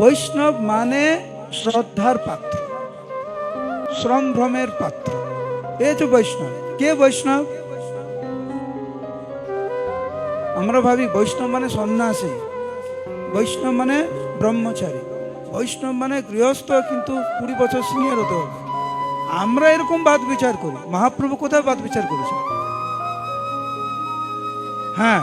বৈষ্ণব মানে শ্রদ্ধার পাত্র শ্রমভ্রমের পাত্র। এ যে বৈষ্ণব। কে বৈষ্ণব? আমরা ভাবি বৈষ্ণব মানে সন্ন্যাসী, বৈষ্ণব মানে ব্রহ্মচারী, বৈষ্ণব মানে গৃহস্থ কিন্তু কুড়ি বছর সিনিয়র হতে হবে। আমরা এরকম বাদ বিচার করি, মহাপ্রভু কোথায় বাদ বিচার করেছেন? হ্যাঁ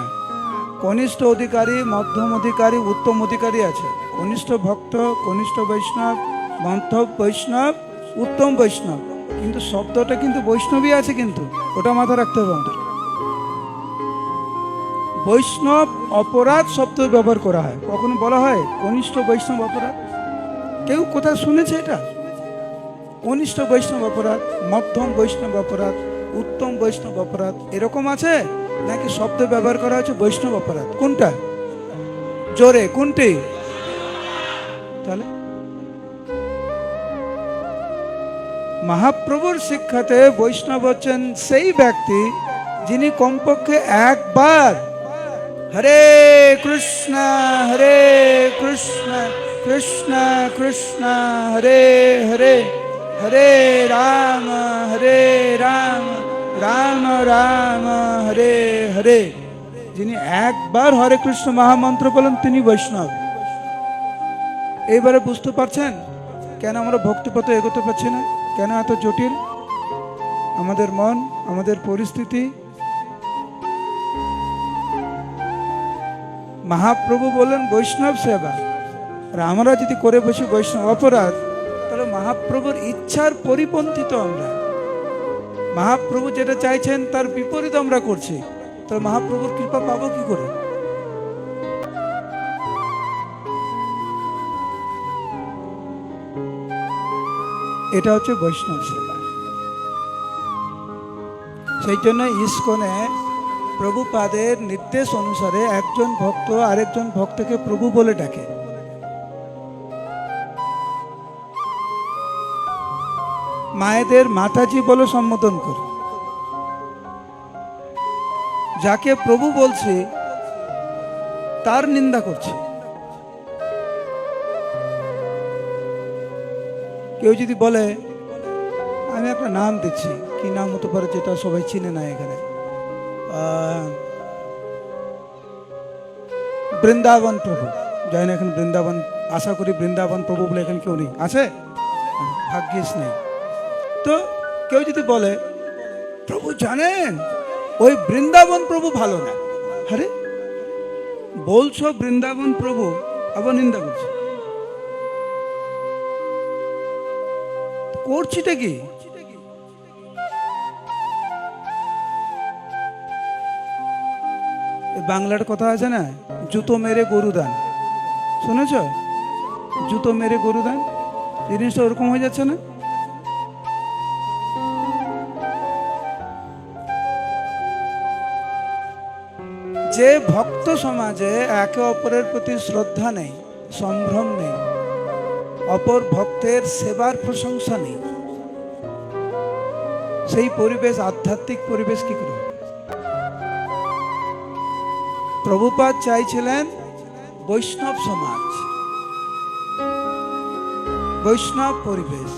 কনিষ্ঠ অধিকারী, মধ্যম অধিকারী, উত্তম অধিকারী আছে। কনিষ্ঠ ভক্ত, কনিষ্ঠ বৈষ্ণব মন্থব বৈষ্ণব, উত্তম বৈষ্ণব। কিন্তু শব্দটা কিন্তু বৈষ্ণবই আছে কিন্তু। ওটা মাথা রাখতে হবে আমাদের। বৈষ্ণব অপরাধ শব্দ ব্যবহার করা হয়। কখনো বলা হয় কনিষ্ঠ বৈষ্ণব অপরাধ? কেউ কোথায় শুনেছে এটা? কনিষ্ঠ বৈষ্ণব অপরাধ, মধ্যম বৈষ্ণব অপরাধ, উত্তম বৈষ্ণব অপরাধ এরকম আছে? নাকি শব্দ ব্যবহার করা হচ্ছে বৈষ্ণব অপরাধ? কোনটা? জোরে, কোনটি? তাহলে? মহাপ্রভুর শিক্ষাতে বৈষ্ণব হচ্ছেন সেই ব্যক্তি যিনি কমপক্ষে একবার হরে কৃষ্ণ হরে কৃষ্ণ কৃষ্ণ কৃষ্ণ, হরে হরে হরে রাম হরে রাম রাম রাম, হরে হরে। যিনি একবার হরে কৃষ্ণ মহামন্ত্র বলেন তিনি বৈষ্ণব। এইবারে বুঝতে পারছেন কেন আমরা ভক্তিপথে এগোতে পারছি না? কেন এত জটিল? আমাদের মন, আমাদের পরিস্থিতি। মহাপ্রভু বললেন, বৈষ্ণব সেবা। আর আমরা যদি করে বসি বৈষ্ণব অপরাধ, তাহলে মহাপ্রভুর ইচ্ছার পরিপন্থিত আমরা। মহাপ্রভু যেটা চাইছেন, তার বিপরীত আমরা করছি। তাহলে মহাপ্রভুর কৃপা পাবো কি করে? এটা হচ্ছে বৈষ্ণব সেবা। সেই জন্য ইস্কনে প্রভুপাদের নির্দেশ অনুসারে একজন ভক্ত আরেকজন ভক্তকে প্রভু বলে ডাকে। মায়েদের মাতাজি বলে সম্বোধন করে। যাকে প্রভু বলছে, তার নিন্দা করছে। কেউ যদি বলে, আমি একটা নাম দিচ্ছি। কি নাম হতে পারে যেটা সবাই চিনে না এখানে? বৃন্দাবন প্রভু। যাই না এখন বৃন্দাবন, আশা করি বৃন্দাবন প্রভু বলে এখানে কেউ নেই। আছে? ভাগ্যিস নেই। তো কেউ যদি বলে, প্রভু জানেন, ওই বৃন্দাবন প্রভু ভালো না। আরে, বলছো বৃন্দাবন প্রভু, আবার নিন্দা করছ। করছিটা কি? বাংলার কথা আছে না, জুতো মেরে গরু দান। শুনেছ? জুতো মেরে গরু দান? জিনিসটা ওরকম হয়ে যাচ্ছে না? যে ভক্ত সমাজে একে অপরের প্রতি শ্রদ্ধা নেই, সম্ভ্রম নেই, অপর ভক্তের সেবার প্রশংসা নেই, সেই পরিবেশ, আধ্যাত্মিক পরিবেশ কি করে? প্রভুপাদ চাইছিলেন বৈষ্ণব সমাজ, বৈষ্ণব পরিবেশ